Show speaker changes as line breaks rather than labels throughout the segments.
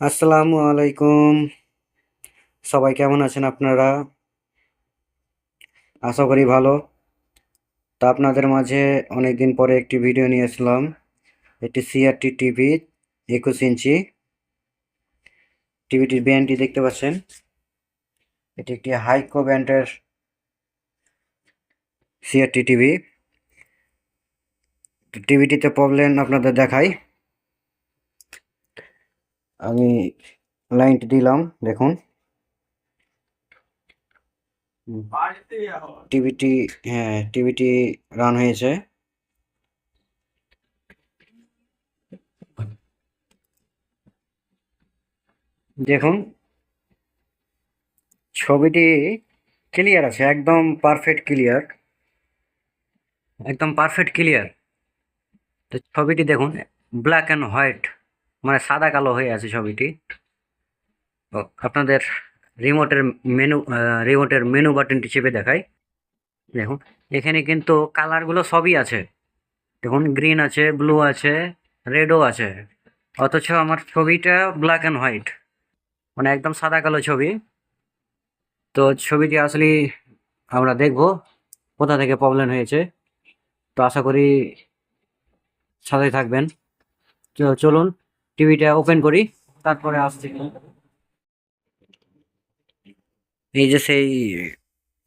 আসসালামু আলাইকুম। সবাই কেমন আছেন আপনারা? আশা করি ভালো। তা আপনাদের মাঝে অনেকদিন পরে একটি ভিডিও নিয়ে আসলাম। এটি সিআরটি টিভি একুশ ইঞ্চি। টিভিটির ব্যান্ডটি দেখতে পাচ্ছেন। এটি একটি হাইকো ব্যান্ডের সিআরটি টিভি টিভিটিতে প্রবলেম আপনাদের দেখাই। আমি লাইনটি দিলাম, দেখুন। টিভিটি হ্যাঁ টিভিটি রান হয়েছে। দেখুন, ছবিটি ক্লিয়ার আছে, একদম পারফেক্ট ক্লিয়ার একদম পারফেক্ট ক্লিয়ার তো ছবিটি দেখুন ব্ল্যাক অ্যান্ড হোয়াইট মানে সাদা কালো হয়ে আছে ছবিটি আপনাদের রিমোটের মেনু রিমোটের মেনু বাটনটি চেপে দেখাই। দেখুন, এখানে কিন্তু কালারগুলো সবই আছে। দেখুন গ্রিন আছে ব্লু আছে রেডও আছে। অথচ আমার ছবিটা ব্ল্যাক অ্যান্ড হোয়াইট মানে একদম সাদা কালো ছবি। তো ছবিটি আসলে আমরা দেখব কোথা থেকে প্রবলেম হয়েছে। তো আশা করি সাথে থাকবেন। চলুন টিভিটা ওপেন করি, তারপরে আসছি। এই যে সেই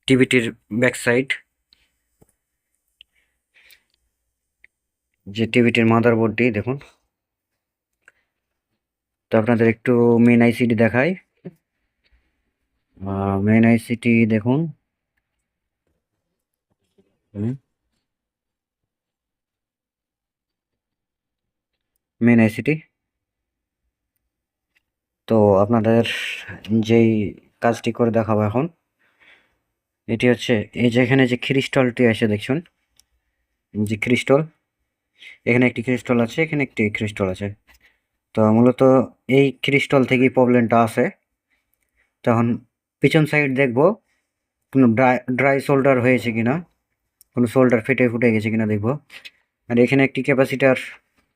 টিভিটির ব্যাক সাইড যে টিভিটির মাদারবোর্ডটি দেখুন। তো আপনাদের একটু মেন আইসিটি দেখাই। মেন আইসিটি দেখুন। মেন আইসিটি তো আপনাদের যেই কাজটি করে দেখাবো এখন, এটি হচ্ছে এই যে এখানে যে ক্রিস্টলটি আছে, দেখুন, যে ক্রিস্টল এখানে একটি ক্রিস্টল আছে, এখানে একটি ক্রিস্টল আছে। তো মূলত এই ক্রিস্টল থেকেই প্রবলেমটা আসে। তখন পিছন সাইড দেখব, কোনো ড্রাই ড্রাই শোল্ডার হয়েছে কিনা, কোনো শোল্ডার ফেটে ফুটে গেছে কিনা দেখব। আর এখানে একটি ক্যাপাসিটার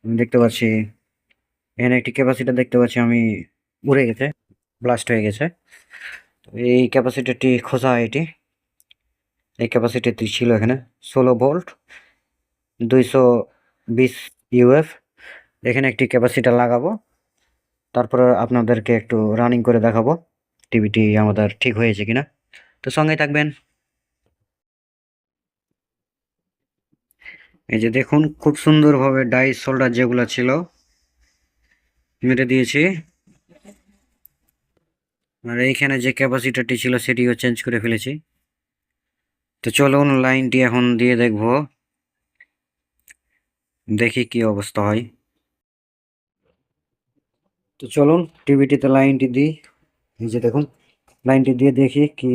দেখতে পাচ্ছি, এখানে একটি ক্যাপাসিটার দেখতে পাচ্ছি আমি উড়ে গেছে ব্লাস্ট হয়ে গেছে। তো এই ক্যাপাসিটারটি খোঁজা এটি। এই ক্যাপাসিটিটি ছিল এখানে ষোলো ভোল্ট দুইশো বিশ ইউএফ এখানে একটি ক্যাপাসিটার লাগাবো, তারপর আপনাদেরকে একটু রানিং করে দেখাবো টিভিটি আমাদের ঠিক হয়েছে কিনা। তো সঙ্গে থাকবেন। এই যে দেখুন, খুব সুন্দরভাবে ডাইস শোল্ডার যেগুলো ছিল, মেরে দিয়েছি। আর এইখানে যে ক্যাপাসিটারটি ছিল সেটিও চেঞ্জ করে ফেলেছি। তো চলুন লাইনটি এখন দিয়ে দেখব। দেখি কি অবস্থা হয়। তো চলুন টিভিটিতে লাইনটি দিই। এই যে দেখুন লাইনটি দিয়ে দেখি কি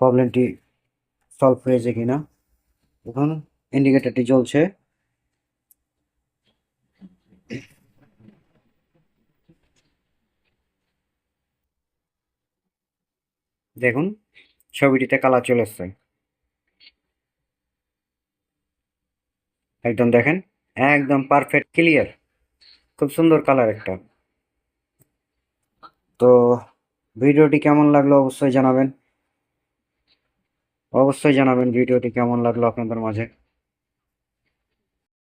প্রবলেমটি সলভ হয়েছে কিনা। দেখুন ইন্ডিকেটারটি জ্বলছে। দেখুন, ছবিটিতে কালার চলে এসছে। একদম দেখেন, একদম পারফেক্ট ক্লিয়ার খুব সুন্দর কালার একটা। তো ভিডিওটি কেমন লাগল অবশ্যই জানাবেন। অবশ্যই জানাবেন ভিডিওটি কেমন লাগল আপনাদের মাঝে।